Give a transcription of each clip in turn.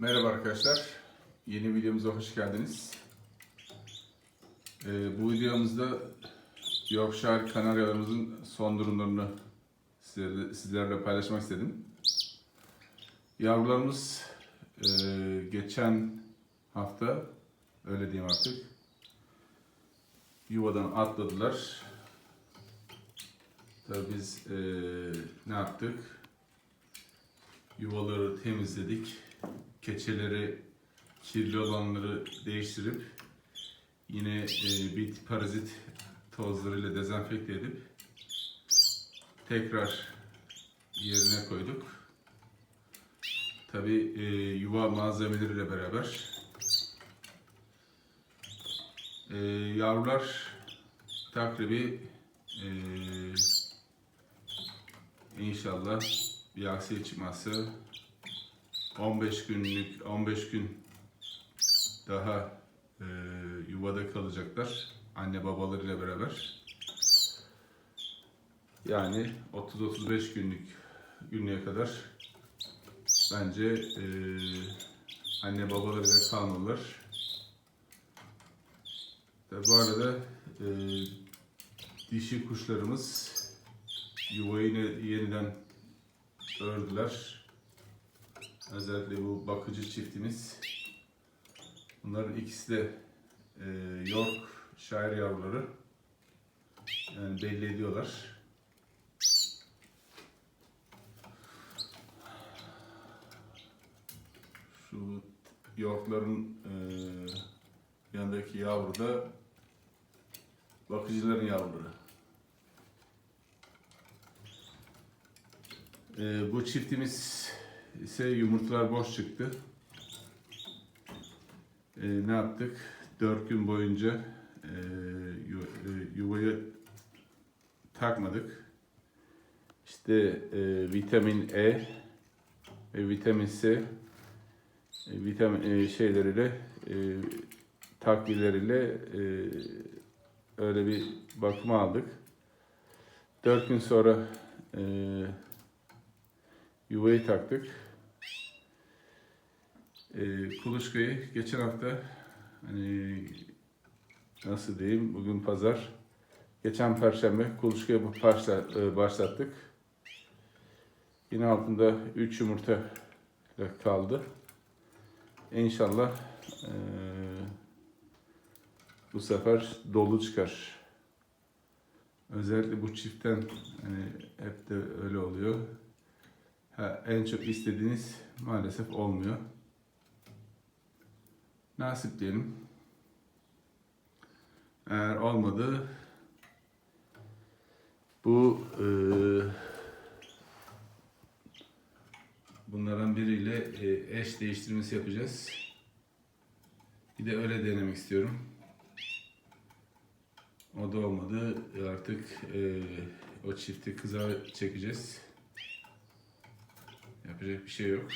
Merhaba arkadaşlar. Yeni videomuza hoş geldiniz. Ee, bu videomuzda Yorkshire Kanaryalarımızın son durumlarını sizlerle, sizlerle paylaşmak istedim. Yavrularımız e, geçen hafta, öyle diyeyim artık, yuvadan atladılar. Tabii biz e, ne yaptık? Yuvaları temizledik. Keçeleri, kirli olanları değiştirip yine e, bit parazit tozlarıyla dezenfekte edip tekrar yerine koyduk. Tabi e, yuva malzemeleriyle beraber e, yavrular takribi e, inşallah bir aksilik çıkmazsa 15 günlük 15 gün daha e, yuvada kalacaklar anne babalarıyla beraber. Yani 30-35 günlük günlüğe kadar bence e, anne babalarıyla kalmalılar. Tabi bu arada e, dişi kuşlarımız yuvayı yeniden ördüler. Özellikle bu bakıcı çiftimiz. Bunların ikisi de e, York şair yavruları. Yani belli ediyorlar. Şu Yorkların e, yanındaki yavru da bakıcıların yavruları. E, bu çiftimiz ise yumurtalar boş çıktı. E, ne yaptık? 4 gün boyunca e, e, yuvayı takmadık. İşte e, vitamin E ve vitamin C e, vitamin e, şeyleriyle e, takviyeleriyle e, öyle bir bakıma aldık. 4 gün sonra e, yuvayı taktık. E, kuluçkayı geçen hafta hani nasıl diyeyim bugün pazar geçen perşembe kuluçkayı başla, e, başlattık. Yine altında 3 yumurta kaldı. İnşallah e, bu sefer dolu çıkar. Özellikle bu çiftten hani hep de öyle oluyor. En çok istediğiniz maalesef olmuyor. Nasip diyelim. Eğer olmadı bu e, bunlardan biriyle e, eş değiştirmesi yapacağız. Bir de öyle denemek istiyorum. O da olmadı. Artık e, o çifti kıza çekeceğiz. Yapacak bir şey yok.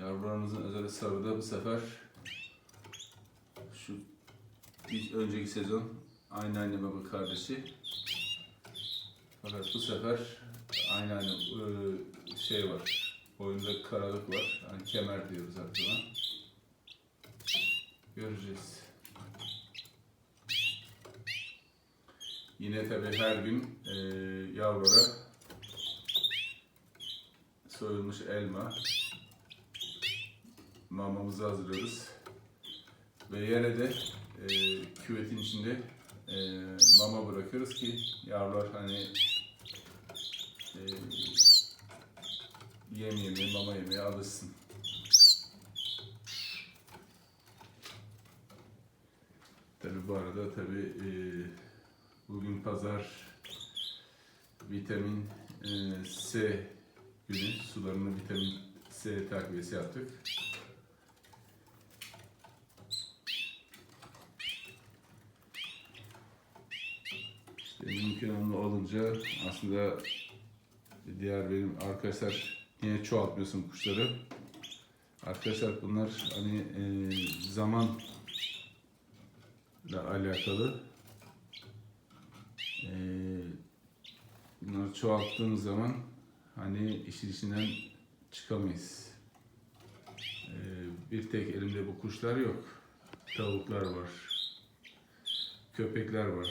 Yavrularımızın özel sarıda bu sefer şu bir önceki sezon aynı anne baba kardeşi. Fakat bu sefer aynı anne e, şey var. Boyunda karalık var. Yani kemer diyoruz artık. Göreceğiz. Yine tabii her gün e, yavrulara soyulmuş elma, mamamızı hazırlıyoruz. Ve yere de e, küvetin içinde e, mama bırakıyoruz ki yavrular hani e, yem yemeye, mama yemeye alışsın. Tabi bu arada tabi e, bugün pazar vitamin e, C günü sularını vitamin C takviyesi yaptık. İşte mümkün olunca aslında diğer benim arkadaşlar niye çoğaltmıyorsun kuşları? Arkadaşlar bunlar hani e, zaman alakalı. Bunları çoğalttığınız zaman hani işin içinden çıkamayız. Ee, bir tek elimde bu kuşlar yok. Tavuklar var. Köpekler var.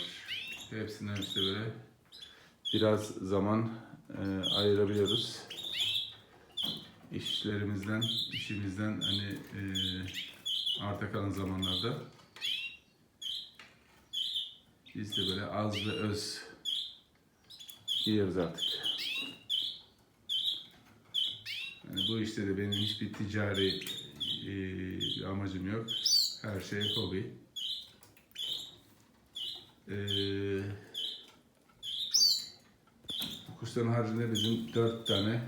Hepsinden işte böyle biraz zaman e, ayırabiliyoruz. İşlerimizden, işimizden hani e, arta kalan zamanlarda biz de böyle az ve öz gidiyoruz artık. Yani bu işte de benim hiçbir ticari e, amacım yok. Her şey hobi. Eee bu kuşların haricinde bizim dört tane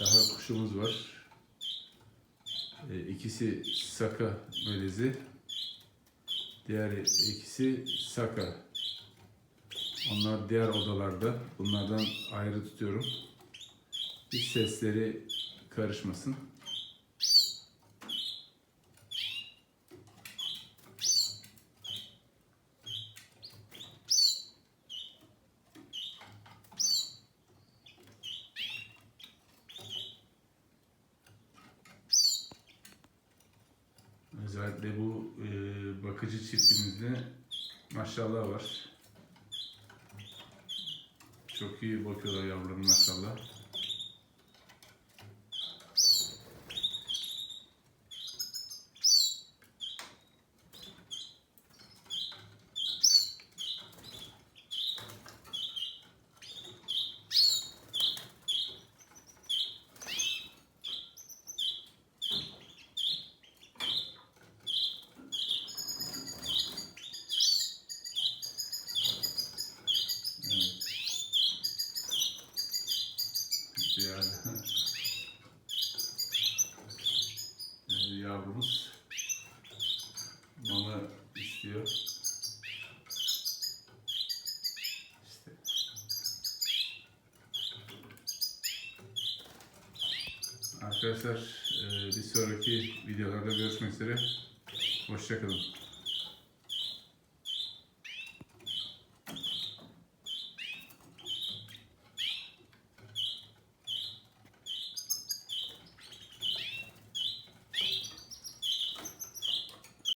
daha kuşumuz var. E, ikisi Saka melezi. Diğer ikisi Saka. Onlar diğer odalarda. Bunlardan ayrı tutuyorum. Hiç sesleri karışmasın. Özellikle bu e, bakıcı çiftimizde maşallah var. Çok iyi bakıyorlar yavrularım maşallah. Evet. Diğer Ee, yavrumuz mama istiyor. İşte. Arkadaşlar e, bir sonraki videolarda görüşmek üzere. Hoşçakalın.